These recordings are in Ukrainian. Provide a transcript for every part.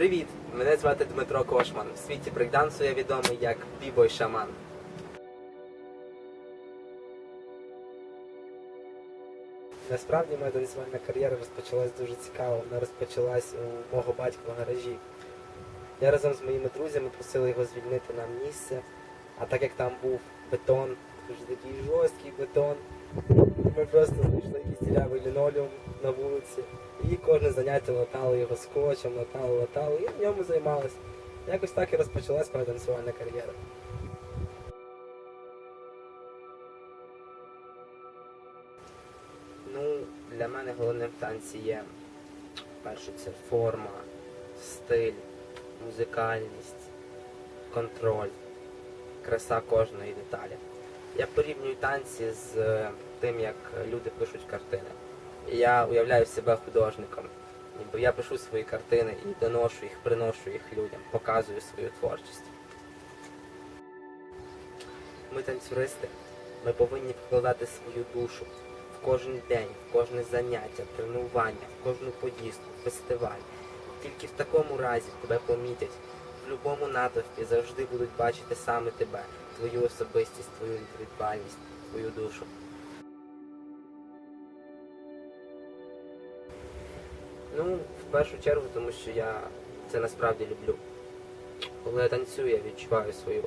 Привіт! Мене звати Дмитро Кошман. В світі брейкдансу я відомий як бібой шаман. Насправді моя танцювальна кар'єра розпочалась дуже цікаво. Вона розпочалась у мого батька в гаражі. Я разом з моїми друзями просили його звільнити нам місце, а так як там був бетон, дуже такий жорсткий бетон, ми просто знайшли якийсь дірявий лінолеум на вулиці. І кожне заняття латали його скотчем, латали, латали, і в ньому займалися. Якось так і розпочалась моя танцювальна кар'єра. Ну, для мене головним в танці є перше це форма, стиль, музикальність, контроль, краса кожної деталі. Я порівнюю танці з е, тим, як люди пишуть картини. І я уявляю себе художником. Ніби я пишу свої картини і доношу їх, приношу їх людям, показую свою творчість. Ми танцюристи, ми повинні вкладати свою душу в кожен день, в кожне заняття, тренування, в кожну поїздку, фестиваль. Тільки в такому разі тебе помітять. В будь-якому натовпі завжди будуть бачити саме тебе, твою особистість, твою індивідуальність, твою душу. Ну, в першу чергу, тому що я це насправді люблю. Коли я танцюю, я відчуваю свою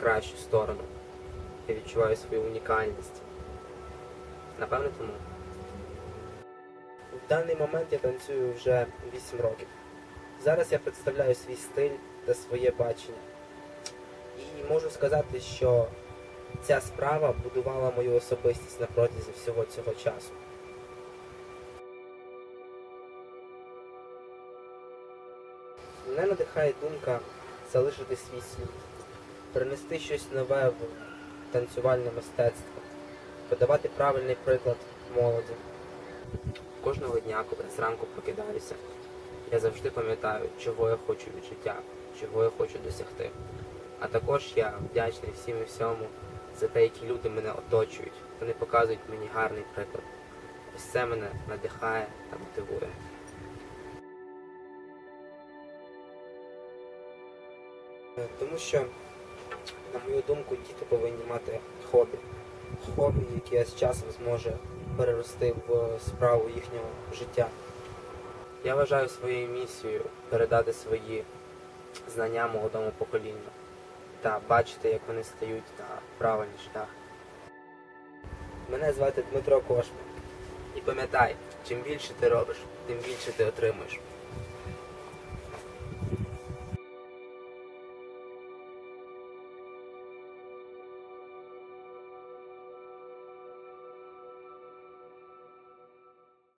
кращу сторону. Я відчуваю свою унікальність. Напевно, тому. В даний момент я танцюю вже 8 років. Зараз я представляю свій стиль та своє бачення. І можу сказати, що ця справа будувала мою особистість на протязі всього цього часу. Мене надихає думка залишити свій слід, принести щось нове в танцювальне мистецтво, подавати правильний приклад молоді. Кожного дня, коли зранку прокидаюся, я завжди пам'ятаю, чого я хочу від життя, чого я хочу досягти. А також я вдячний всім і всьому за те, які люди мене оточують. Вони показують мені гарний приклад. Ось це мене надихає та мотивує. Е, Тому що, на мою думку, діти повинні мати хобі. Хобі, яке з часом зможе перерости в справу їхнього життя. Я вважаю своєю місією передати свої знання молодому поколінню та бачити, як вони стають на правильний шлях. Мене звати Дмитро Кошман. І пам'ятай, чим більше ти робиш, тим більше ти отримуєш.